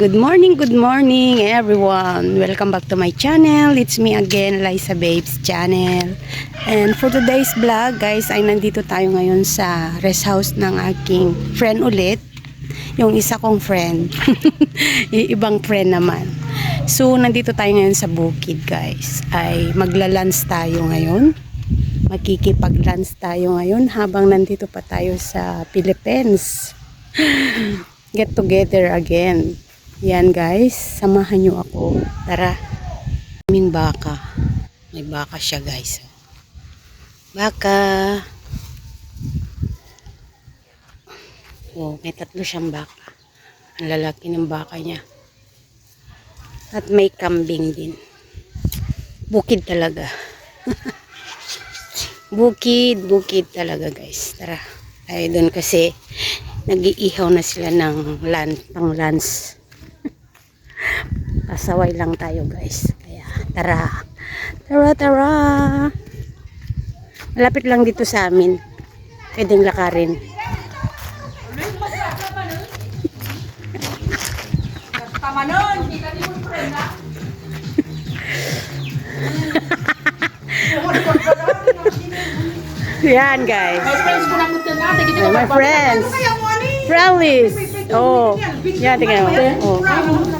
Good morning, good morning everyone. Welcome back to my channel. It's me again, Liza Babes channel. And for today's vlog, guys, ay nandito tayo ngayon sa rest house ng aking friend ulit. Yung isa kong friend. Ibang friend naman. So, nandito tayo ngayon sa bukid, guys. Ay maglalans tayo ngayon. Magkikipag-lunch tayo ngayon habang nandito pa tayo sa Philippines get together again. Yan guys, samahan nyo ako. Tara. Kaming baka. May baka siya guys. Baka. Oh, may tatlo siyang baka. Ang lalaki ng baka niya. At may kambing din. Bukid talaga. bukid, bukid talaga guys. Tara. Tayo doon kasi nag-iihaw na sila ng lan, pang lunch. Pasaway lang tayo guys. Kaya tara. Tara, tara. Malapit lang dito sa amin. Pwedeng lakarin. Yan guys. My friends Oh, my. Friendlies. Oh. Yan, tingnan mo. Oh.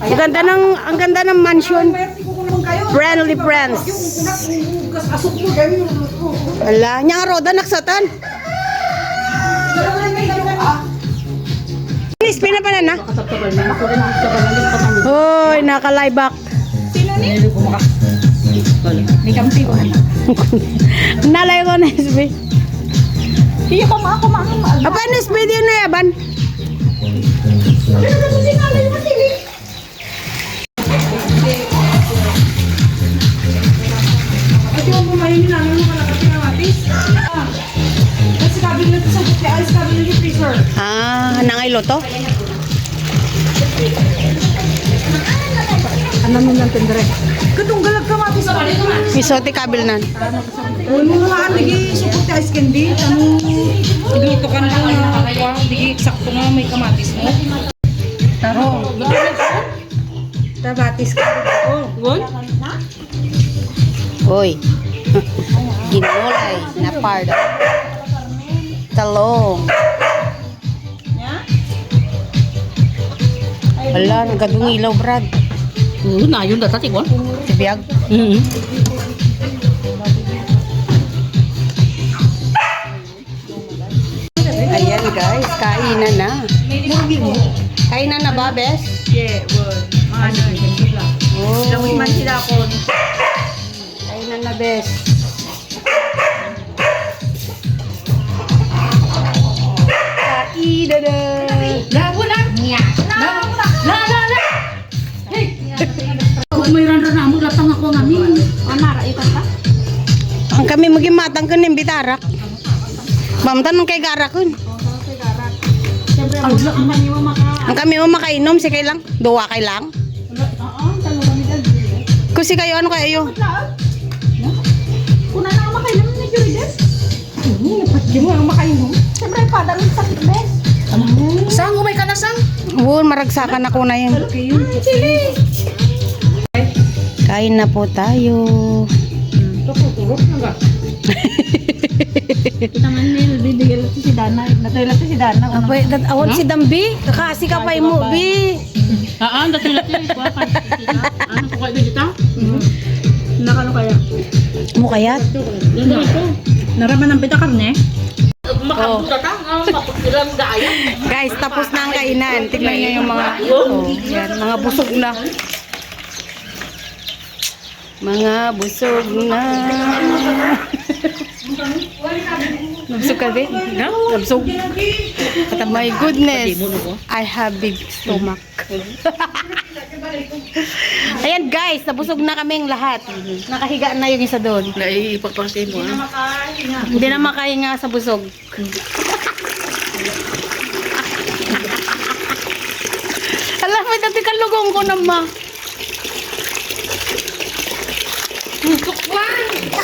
Ang ganda ng ang ganda ng mansion. Friendly friends. Wala, nya roda naksatan. Inis pinapanan na. Hoy, nakalaybak. May kampi ko. Nalay ko na SB. Hindi ko mga kumain. Apa na SB din na yaban? Ito yung kumain na namin mga nakati ng atis. Kasi sabi nito sa buti, ay sabi nito freezer. Ah, nangay loto? Ano mo nang tindere? Katong galag ka mati sa kanito man. Isote kabil nan. Uy mo nga lagi supot ka ice candy. Ano? Igluto ka na lang. Digi sakto nga may kamatis mo. Taro. Tabatis ka. Oh, good? Hoy. Ginulay na pardo. Talong. Wala, nagadong ilaw, Brad. Oo, na yun data tigwan. Sibiyag. Mm Ayan, guys. Kainan na. Kainan na ba, Bes? Yeah, well, ano, Oh. Lawin man sila ako. Kainan na, Bes. Kainan na. Labo na! Labo na! La, la, la! Hey! Kung may randa na mo, latang ako nga min. Anara, ikat ka? Ang kami maging matang ko ng bitarak. Mamtan ng kay garak kun. Siyempre, ang lang ang kanya mo maka... Ang kami mo makainom, si kay lang. Duwa kay lang. Kasi kayo, ano kayo? Kuna na ang makainom ni Jurides. Hmm, napatyo mo ang makainom. Siyempre, padang sa bes. Saan umay ka na sang? Oo, maragsakan ako na yun. Kayo. Chili! Kain na po tayo. Tutulog na ba? Naman nil, bibigyan lang si Dana. Natay lang si Dana. Apoy, dat awon si Dambi. Kakasi ka pa mo, bi. Ah, dati lang si Kuya ka. Mo ito. Naraman ng pita karne? Oh. Guys, tapos na ang kainan. Tignan niyo yung mga oh, yan, mga busog na. Mga busog na. Nabusog ka din? Nabusog. But my goodness, I have big stomach. Ayan guys, nabusog na kaming lahat. Nakahiga na yung isa doon. Naipagpangsin mo. Hindi na makahinga sa busog. Alam mo, dati kalugong ko naman.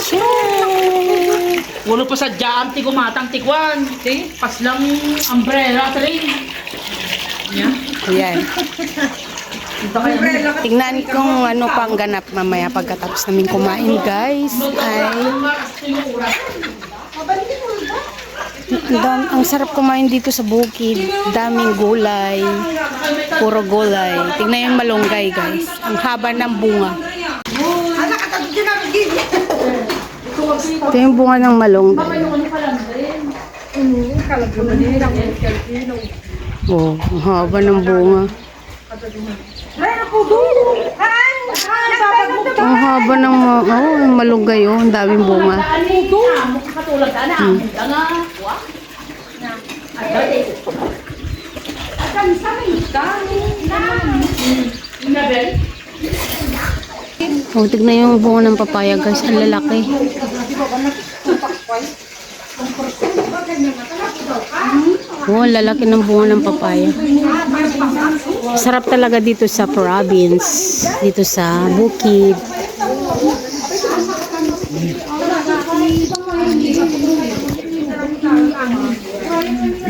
Shit. Ulo pa sa jam, ti kumatang tikwan. Ti, pas lang umbrella, train. Yeah. Ayan. Tingnan kung ano pang ganap mamaya pagkatapos namin kumain guys. Ay, dam- ang sarap kumain dito sa bukid. Daming gulay. Puro gulay. Tingnan yung malunggay guys. Ang haba ng bunga. Anak, katapos din ang gig. Ito yung bunga ng malunggay. Oh, ang haba ng bunga. Ang haba ng ma- oh, yung malunggay oh, ang daming bunga. Ano. Ang may Inabel. Oh, tignan yung bunga ng papaya guys, ang lalaki. Oh, lalaki ng bunga ng papaya. Sarap talaga dito sa province, dito sa bukid.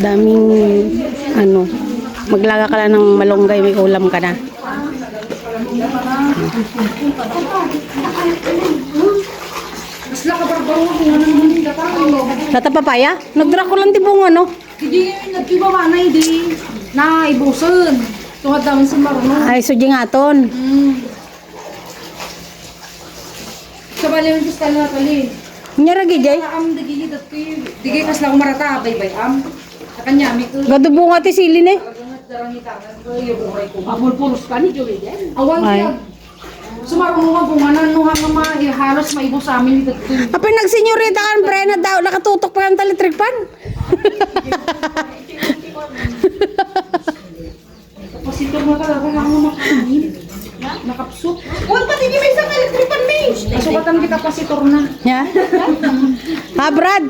Daming ano, maglaga ka lang ng malunggay, may ulam ka na. Lata papaya? Nagdra ko lang di bunga no? Hindi, nagkibawa na hindi. Na, ibusan. Tungad naman sa marunong. Ay, sudyi nga ton. Hmm. Sa bali yung gusto na kali. Nyaragi jay. Am digi dat ko digi kas lang marata bay bay am. Sa kanya mi ko Gado bunga ti silin eh. darang ni tangan ko yung buhay ko. Apul-pulos ka ni Joey din. Awan Ay. siya. Sumarunong nga bunganan no hanga ma eh, halos maibo sa amin dat ko. Apay nagsenyorita kan pre na daw nakatutok pa yung talitrik pan. Tapos ito mga talaga nga mga makain. Nakapsuk. Wag pati di may isang electric pan me. Sukatan kita pasitor na. Ya. ha Brad.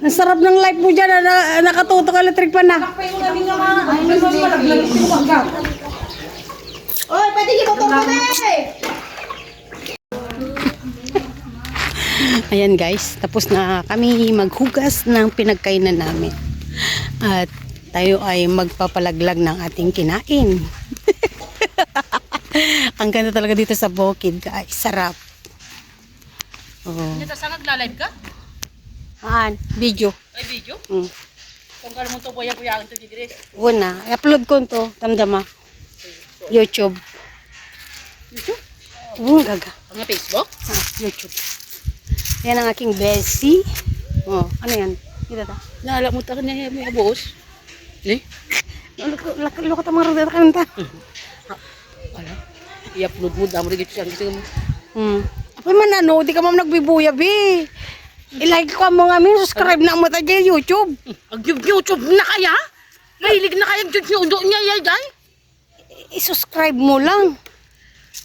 Ang sarap ng life mo dyan na, na nakatutok ang electric pan na. Kayo na din naman. Ay, mas malaglag ko magka. Oy, pati kita to na Ayan guys, tapos na kami maghugas ng pinagkainan namin. At tayo ay magpapalaglag ng ating kinain. Ang ganda talaga dito sa bukid guys. Sarap. Oh. Ito sa nagla-live ka? Haan, video. Ay, video? Mm. Kung kala mo ito, buya-buya ito, Gidres. Una, i-upload ko to, tamdama. YouTube. YouTube? Oo, gaga. Ang Facebook? Ah, YouTube. Yan ang aking Bessie. Oh, ano yan? Ito ta. Nala mo ta niya may abos. Eh? Lukot ang mga rodeta kanta. Ala. I-upload mo, damo rin siya. Hmm. Apa man ano, di ka mam nagbibuya, be. I-like ko mo nga min, subscribe na mo ta dyan YouTube. Ang YouTube na kaya? Mahilig na kaya yung undo niya, yay, day? I-subscribe mo lang.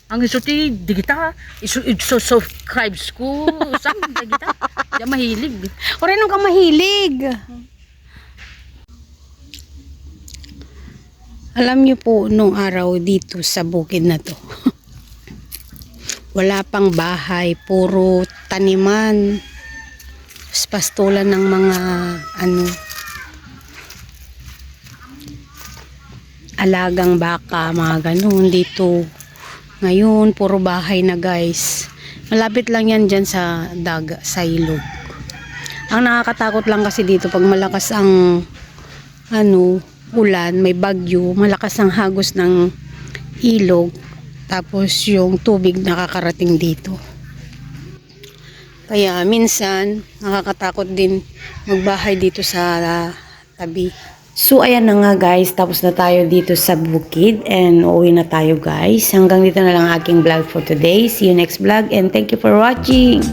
Ang iso ti, di kita, iso, iso subscribes ko. Saan, di kita? Di mahilig. O rin ka mahilig. Alam niyo po, nung araw dito sa bukid na to, wala pang bahay, puro taniman, pastulan ng mga ano, alagang baka, mga ganun dito. Ngayon, puro bahay na guys. Malapit lang yan dyan sa daga, sa ilog. Ang nakakatakot lang kasi dito pag malakas ang ano, ulan, may bagyo, malakas ang hagos ng ilog, tapos yung tubig nakakarating dito. Kaya minsan nakakatakot din magbahay dito sa ah, tabi. So ayan na nga guys, tapos na tayo dito sa bukid and uuwi na tayo guys. Hanggang dito na lang aking vlog for today. See you next vlog and thank you for watching.